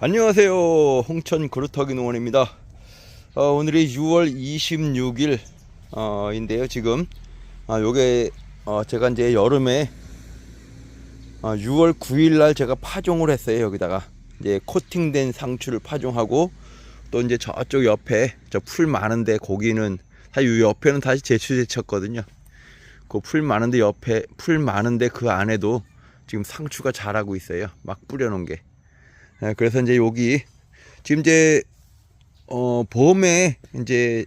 안녕하세요. 홍천 그루터기 농원입니다. 어, 오늘이 6월 26일 어, 인데요. 지금 아, 요게 어, 제가 이제 여름에 어, 6월 9일 날 제가 파종을 했어요. 여기다가 이제 코팅된 상추를 파종하고 또 이제 저쪽 옆에 저 풀 많은데 거기는 사실 이 옆에는 다시 제추제 쳤거든요. 그 풀 많은데 옆에 풀 많은데 그 안에도 지금 상추가 자라고 있어요. 막 뿌려놓은 게. 예, 그래서 이제 여기 지금 이제 어 봄에 이제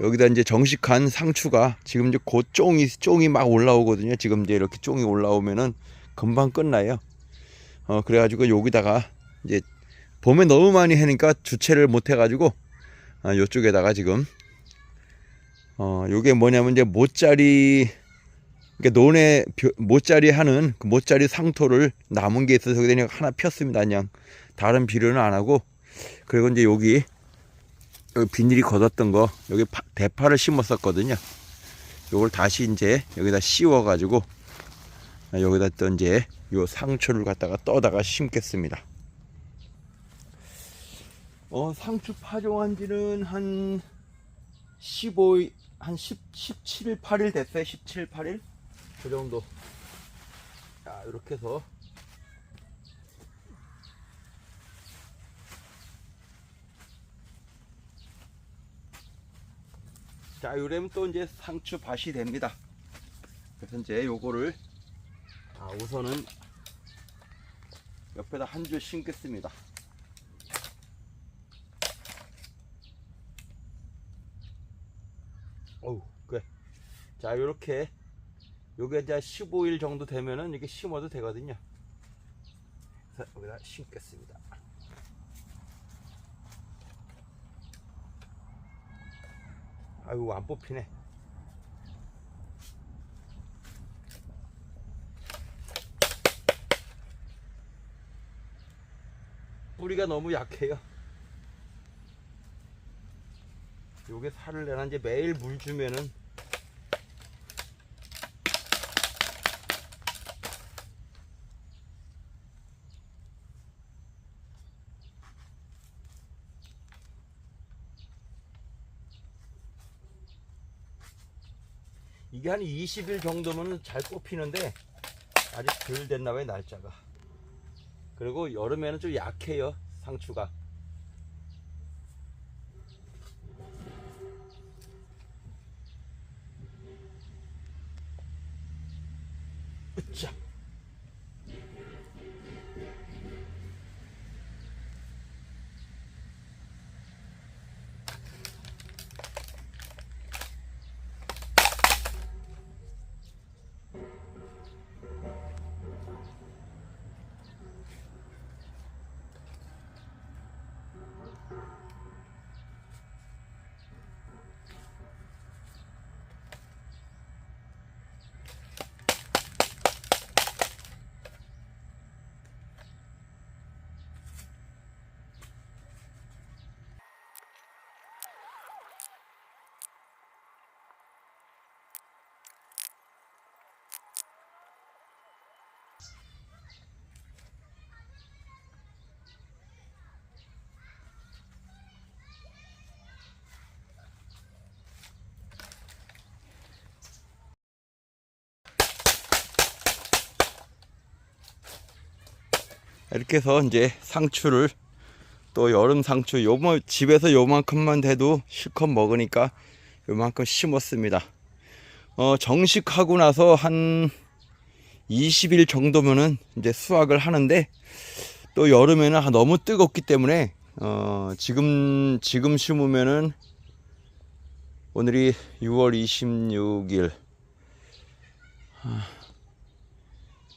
여기다 이제 정식한 상추가 지금 이제 곧 쫑이 쫑이 막 올라오거든요. 지금 이제 이렇게 쫑이 올라오면은 금방 끝나요. 어 그래가지고 여기다가 이제 봄에 너무 많이 하니까 주체를 못 해가지고 아, 요쪽에다가 지금 어 요게 뭐냐면 이제 모짜리 그러니까 논에 벼- 모짜리 하는 그 모짜리 상토를 남은 게 있어서 그냥 하나 폈습니다. 그냥 다른 비료는 안 하고 그리고 이제 여기 여기 비닐이 걷었던 거 여기 파- 대파를 심었었거든요. 요걸 다시 이제 여기다 씌워 가지고 여기다 또 이제 요 상추를 갖다가 떠다가 심겠습니다. 어 상추 파종한 지는 한 15, 한 10, 17일, 8일 됐어요. 17, 8일? 그 정도. 자, 이렇게 해서. 자, 요래면 또 이제 상추 밭이 됩니다. 그래서 이제 요거를, 아, 우선은 옆에다 한 줄 심겠습니다. 어우, 그래. 자, 요렇게 요게 이제 15일 정도 되면은 이게 심어도 되거든요. 그래서 여기다 심겠습니다. 아이고 안 뽑히네. 뿌리가 너무 약해요. 요게 살을 내나 이제 매일 물 주면은 이게 한 20일 정도면 잘 뽑히는데 아직 덜 됐나 봐요 날짜가 그리고 여름에는 좀 약해요 상추가 으쌰. 이렇게 해서 이제 상추를 또 여름 상추 요뭐 집에서 요만큼만 돼도 실컷 먹으니까 요만큼 심었습니다. 어 정식하고 나서 한 20일 정도면은 이제 수확을 하는데 또 여름에는 아, 너무 뜨겁기 때문에 어 지금 지금 심으면은 오늘이 6월 26일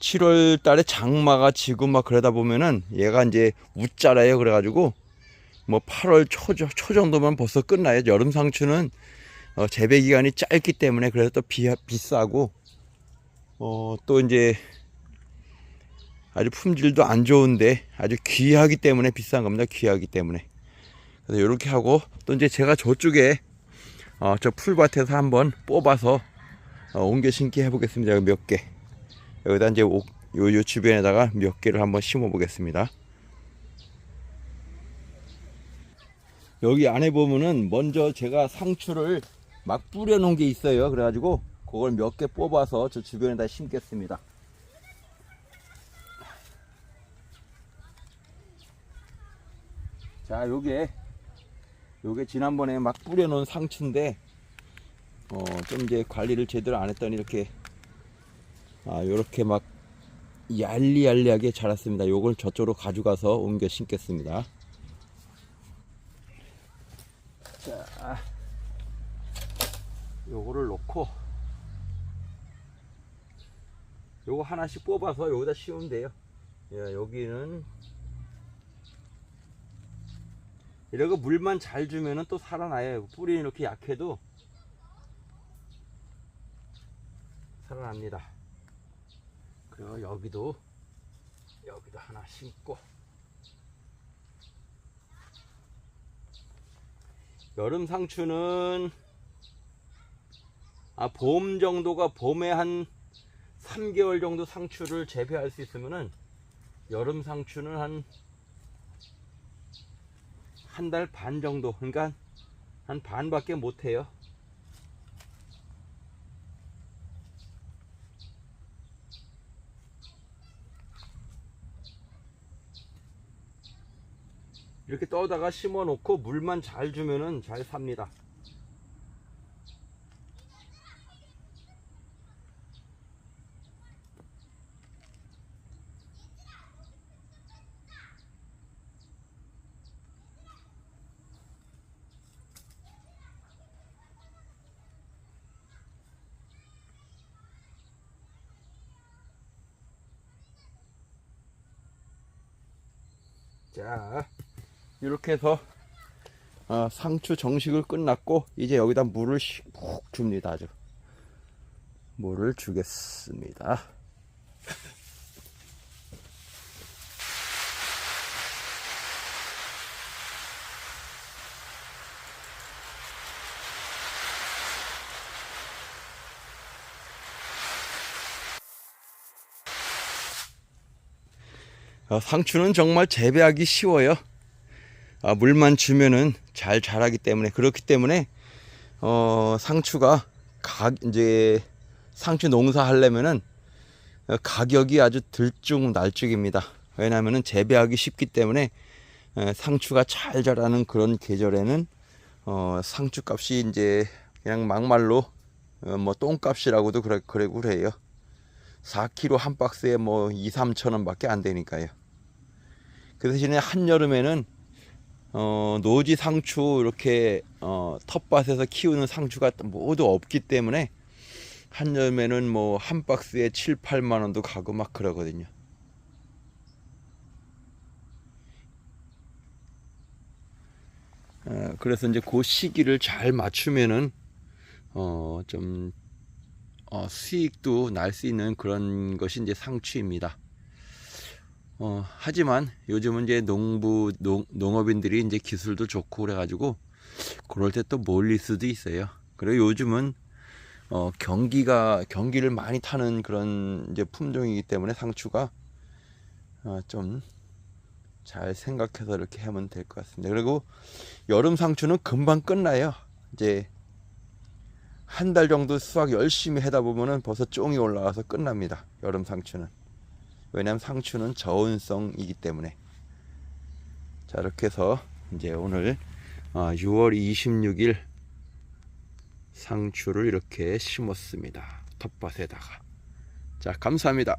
7월 달에 장마가 지고 막 그러다 보면은 얘가 이제 웃자라요. 그래가지고 뭐 8월 초, 초 정도면 벌써 끝나요. 여름 상추는 어, 재배 기간이 짧기 때문에 그래서 또 비, 비싸고 어, 또 이제 아주 품질도 안 좋은데 아주 귀하기 때문에 비싼 겁니다. 귀하기 때문에. 그래서 이렇게 하고 또 이제 제가 저쪽에 어, 저 풀밭에서 한번 뽑아서 어, 옮겨 심기 해보겠습니다. 몇 개. 여기다 이제 옥, 요, 요 주변에다가 몇 개를 한번 심어 보겠습니다. 여기 안에 보면은 먼저 제가 상추를 막 뿌려 놓은 게 있어요. 그래가지고 그걸 몇 개 뽑아서 저 주변에다 심겠습니다. 자, 요게 요게 지난번에 막 뿌려 놓은 상추인데 어, 좀 이제 관리를 제대로 안 했더니 이렇게 아, 요렇게 막 얄리얄리하게 자랐습니다. 요걸 저쪽으로 가져가서 옮겨 심겠습니다. 자, 요거를 놓고 요거 하나씩 뽑아서 여기다 씌우면 돼요. 야, 여기는 이러고 물만 잘 주면은 또 살아나요. 뿌리 이렇게 약해도 살아납니다. 그리고 여기도 여기도 하나 심고 여름 상추는 아, 봄 정도가 봄에 한 3개월 정도 상추를 재배할 수 있으면은 여름 상추는 한 한 달 반 정도 그러니까 한 반밖에 못 해요. 이렇게 떠다가 심어 놓고 물만 잘 주면은 잘 삽니다. 자, 이렇게 해서 어, 상추 정식을 끝났고 이제 여기다 물을 씩푹 줍니다. 아주 물을 주겠습니다. 어, 상추는 정말 재배하기 쉬워요. 아, 물만 주면은 잘 자라기 때문에 그렇기 때문에 어, 상추가 가 이제 상추 농사 하려면은 어, 가격이 아주 들쭉날쭉입니다. 왜냐하면은 재배하기 쉽기 때문에 에, 상추가 잘 자라는 그런 계절에는 어, 상추 값이 이제 그냥 막말로 어, 뭐 똥값이라고도 그래, 그래고 그래요. 4kg 한 박스에 뭐 2, 3천 원밖에 안 되니까요. 그 대신에 한여름에는 어, 노지 상추 이렇게 어, 텃밭에서 키우는 상추가 모두 없기 때문에 한여름에는 뭐 한 박스에 7, 8만 원도 가고 막 그러거든요. 어, 그래서 이제 그 시기를 잘 맞추면은 어, 좀 어, 수익도 날 수 있는 그런 것이 이제 상추입니다. 어, 하지만 요즘은 이제 농부, 농, 농업인들이 이제 기술도 좋고 그래가지고 그럴 때 또 몰릴 수도 있어요. 그리고 요즘은 어, 경기가, 경기를 많이 타는 그런 이제 품종이기 때문에 상추가 어, 좀 잘 생각해서 이렇게 하면 될 것 같습니다. 그리고 여름 상추는 금방 끝나요. 이제 한 달 정도 수확 열심히 하다 보면은 벌써 쫑이 올라와서 끝납니다. 여름 상추는. 왜냐하면 상추는 저온성이기 때문에. 자, 이렇게 해서 이제 오늘 6월 26일 상추를 이렇게 심었습니다. 텃밭에다가. 자, 감사합니다.